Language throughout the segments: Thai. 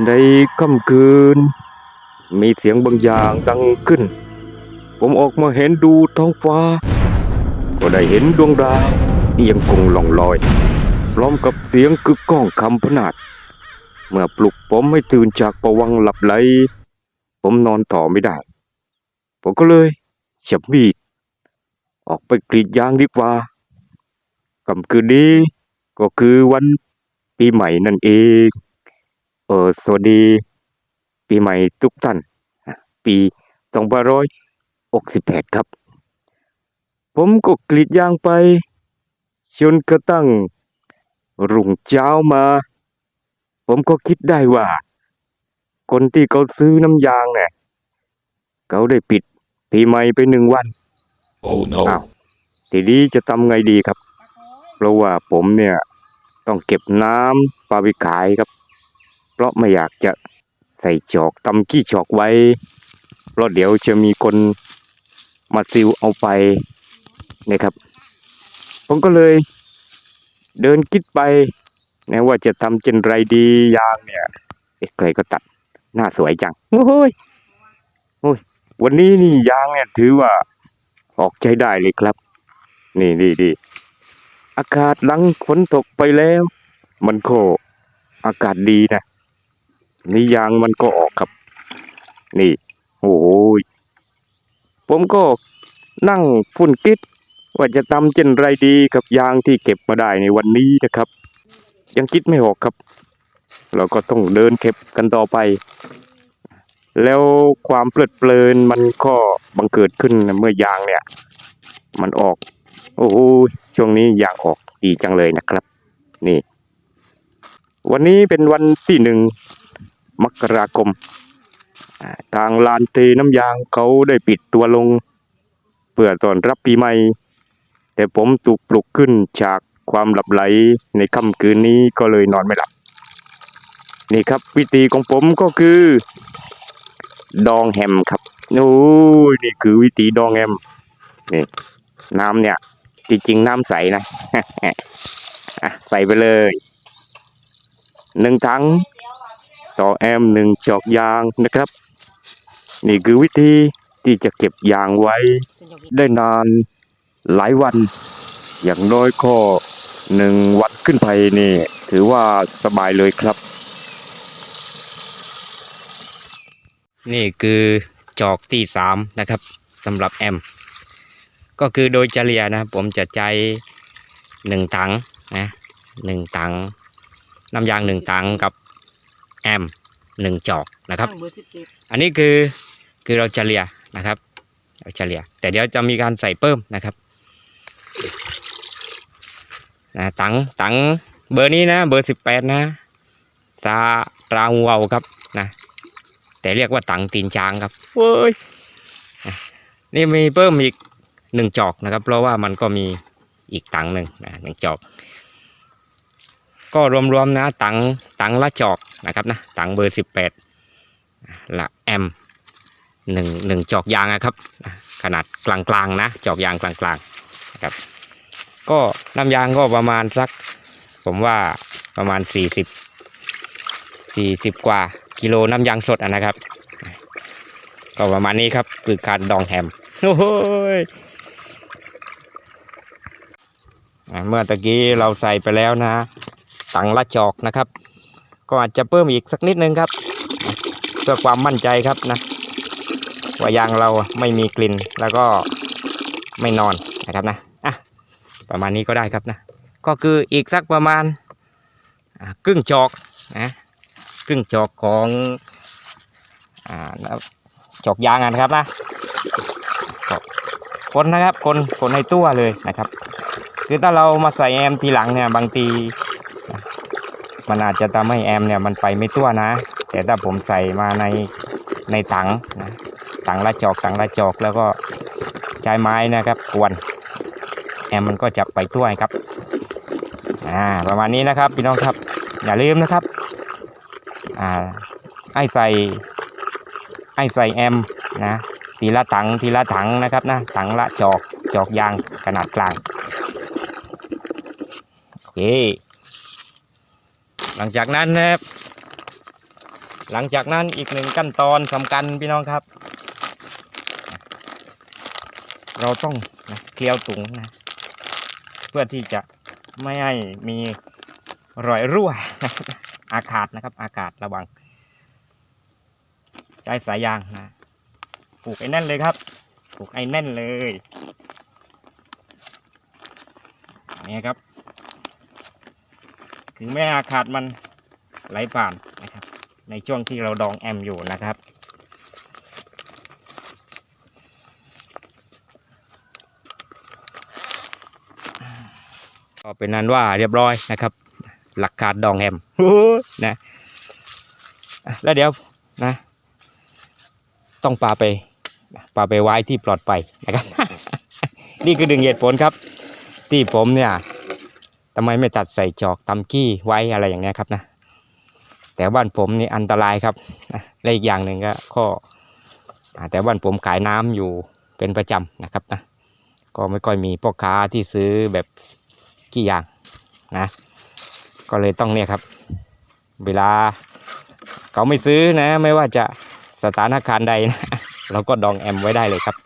ในค่ำคืน มีเสียงบางอย่างดังขึ้น ผมออกมาเห็นดูท้องฟ้า ก็ได้เห็นดวงดาวที่ยังคงล่องลอย พร้อมกับเสียงกึกก้องคำพนาดเมื่อปลุกผมให้ตื่นจากประวังหลับไหล ผมนอนต่อไม่ได้ ผมก็เลยเฉับมีด ออกไปกรีดยางดีกว่าค่ำคืนนี้ก็คือวันปีใหม่นั่นเอง ออสวัสดี ปีใหม่ทุกท่าน ปี2568ครับ ผมก็กรีดยางไปจนกระทั่งรุ่งเช้ามา ผมก็คิดได้ว่า คนที่เขาซื้อน้ำยางเนี่ยเขาได้ปิดปีใหม่ไปหนึ่งวัน Oh no. อ้าวทีนี้จะทำไงดีครับ เพราะว่าผมเนี่ย ต้องเก็บน้ำปลาไปขายครับ เพราะไม่อยากจะใส่จอกตำขี้จอกไว้ เพราะเดี๋ยวจะมีคนมาซิวเอาไปนะครับ ผมก็เลยเดินคิดไปนะว่าจะทำเช่นไรดียางเนี่ยเอ๊ะใครก็ตัดหน้าสวยจังโอ้ยโอ้ยวันนี้นี่ยางเนี่ยถือว่าออกใช้ได้เลยครับ นี่นี่ดีอากาศหลังฝนตกไปแล้ว มันก็อากาศดีนะ นี่ยางมันก็ออกครับ นี่ โอ้ยผมก็นั่งฝุ่นคิด ว่าจะทำเช่นไรดีกับยางที่เก็บมาได้ในวันนี้นะครับ ยังคิดไม่ออกครับ เราก็ต้องเดินเก็บกันต่อไป แล้วความเพลิดเพลินมันก็บังเกิดขึ้นเมื่อยางเนี่ย มันออก โอ้โหช่วงนี้ยางออกดีจังเลยนะครับ นี่ วันนี้เป็นวันที่หนึ่ง มกราคม ทางลานเทน้ำยางเขาได้ปิดตัวลง เพื่อต้อนรับปีใหม่ แต่ผมถูกปลุกขึ้นจากความหลับไหลในค่ำคืนนี้ก็เลยนอนไม่หลับ นี่ครับวิธีของผมก็คือ ดองแฮมครับโอ้ยนี่คือวิธีดองแฮมนี่น้ำเนี่ย จริงๆน้ำใสนะะใส่ไปเลยหนึ่งถัง ต่อแอมหนึ่งจอกยางนะครับ นี่คือวิธีที่จะเก็บยางไว้ ได้นานหลายวัน อย่างน้อยก็หนึ่งวันขึ้นไปนี่ ถือว่าสบายเลยครับ นี่คือจอกที่สามนะครับสำหรับแอม ก็คือโดยเฉลี่ยนะ ผมจะใจหนึ่งถังนะหนึ่งถังน้ำยางหนึ่งถังกับ แอมหนึ่งจอกนะครับเบอร์สิบเจ็ดอันนี้คือคือเราเฉลี่ยนะครับเราเฉลี่ยแต่เดี๋ยวจะมีการใส่เพิ่มนะครับนะตังตังเบอร์นี้นะ เบอร์สิบแปดนะซาตรางูเอาครับนะแต่เรียกว่าตังตีนจางครับเว้ยนะนี่มีเพิ่มอีกหนึ่งจอกนะครับ เพราะว่ามันก็มีอีกตังหนึ่งนะหนึ่งจอก ก็รวมๆนะตังตังละจอกนะครับนะตังเบอร์สิบแปดละแอมหนึ่งหนึ่งจอกยางนะครับ ขนาดกลางๆนะ จอกยางกลางๆนะครับ ก็น้ำยางก็ประมาณสัก ผมว่าประมาณสี่สิบสี่สิบกว่ากิโลน้ำยางสดนะครับ ก็ประมาณนี้ครับคือการดองแฮมโอ้ยเมื่อตะกี้เราใส่ไปแล้วนะ ตังละจอกนะครับ ก็อาจจะเพิ่มอีกสักนิดนึงครับ เพื่อความมั่นใจครับนะว่ายางเราไม่มีกลิ่นแล้วก็ไม่นอนนะครับนะอะประมาณนี้ก็ได้ครับนะ ก็คืออีกสักประมาณครึ่งจอกนะครึ่งจอกของอ่าจอกยางนะครับนะคนนะครับคนคนให้ตัวเลยนะครับ คือถ้าเรามาใส่แอมทีหลังเนี่ยบางที มันอาจจะทำให้แอมเนี่ยมันไปไม่ตัวนะ แต่ถ้าผมใส่มาในในถังนะถังละจอกถังละจอกแล้วก็ใช้ไม้นะครับกวนแอมมันก็จะไปถ้วครับอ่าประมาณนี้นะครับพี่น้องครับอย่าลืมนะครับอ่าไอ้ใส่ไอ้ใส่แอมนะทีละถังทีละถังนะครับนะถังละจอกจอกยางขนาดกลางโอเค หลังจากนั้นนะครับ หลังจากนั้นอีกหนึ่งขั้นตอนสำคัญพี่น้องครับ เราต้องนะเคลียวตุงนะเพื่อที่จะไม่ให้มีรอยรั่วอากาศนะครับ อากาศระวังใช้สายยางนะผูกไอ้แน่นเลยครับ ผูกไอ้แน่นเลยนี่ครับ ถึงแม้อากาศมันไหลผ่านนะครับ ในช่วงที่เราดองแอมอยู่นะครับ ก็เป็นนั้นว่าเรียบร้อยนะครับ หลักการดองแอมนะอะแล้วเดี๋ยวนะ ต้องปลาไปปลาไปไว้ที่ปลอดภัยนะครับ นี่คือดึงเหตุผลครับ ที่ผมเนี่ย ทำไมไม่ตัดใส่จอกตำกี้ไว้อะไรอย่างเนี้ยครับนะ แต่บ้านผมนี่อันตรายครับนะและอีกอย่างหนึ่งก็ข้อแต่บ้านผมขายน้ำอยู่เป็นประจำนะครับนะ ก็ไม่ค่อยมีพ่อค้าที่ซื้อแบบกี่อย่างนะ ก็เลยต้องเนี่ยครับ เวลาเขาไม่ซื้อนะ ไม่ว่าจะสถานการณ์ใดนะ เราก็ดองแอมไว้ได้เลยครับ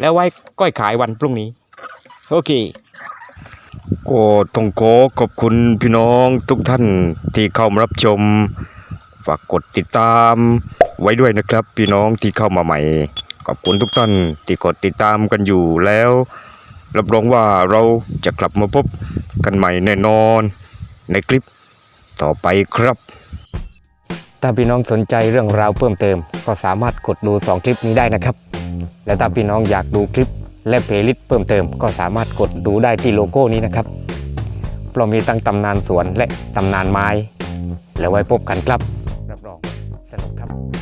แล้วไว้ก้อยขายวันพรุ่งนี้ โอเค ก็ต้องขอขอบคุณพี่น้องทุกท่านที่เข้ามารับชม ฝากกดติดตามไว้ด้วยนะครับ พี่น้องที่เข้ามาใหม่ ขอบคุณทุกท่านที่กดติดตามกันอยู่แล้ว รับรองว่าเราจะกลับมาพบกันใหม่แน่นอน ในคลิปต่อไปครับ ถ้าพี่น้องสนใจเรื่องราวเพิ่มเติม ก็สามารถกดดู 2 คลิปนี้ได้นะครับ และถ้าพี่น้องอยากดูคลิป และเพลย์ลิสต์เพิ่มเติมก็สามารถกดดูได้ที่โลโก้นี้นะครับเพราะมีตั้งตำนานสวนและตำนานไม้ แล้วไว้พบกันครับ รับรองสนุกครับ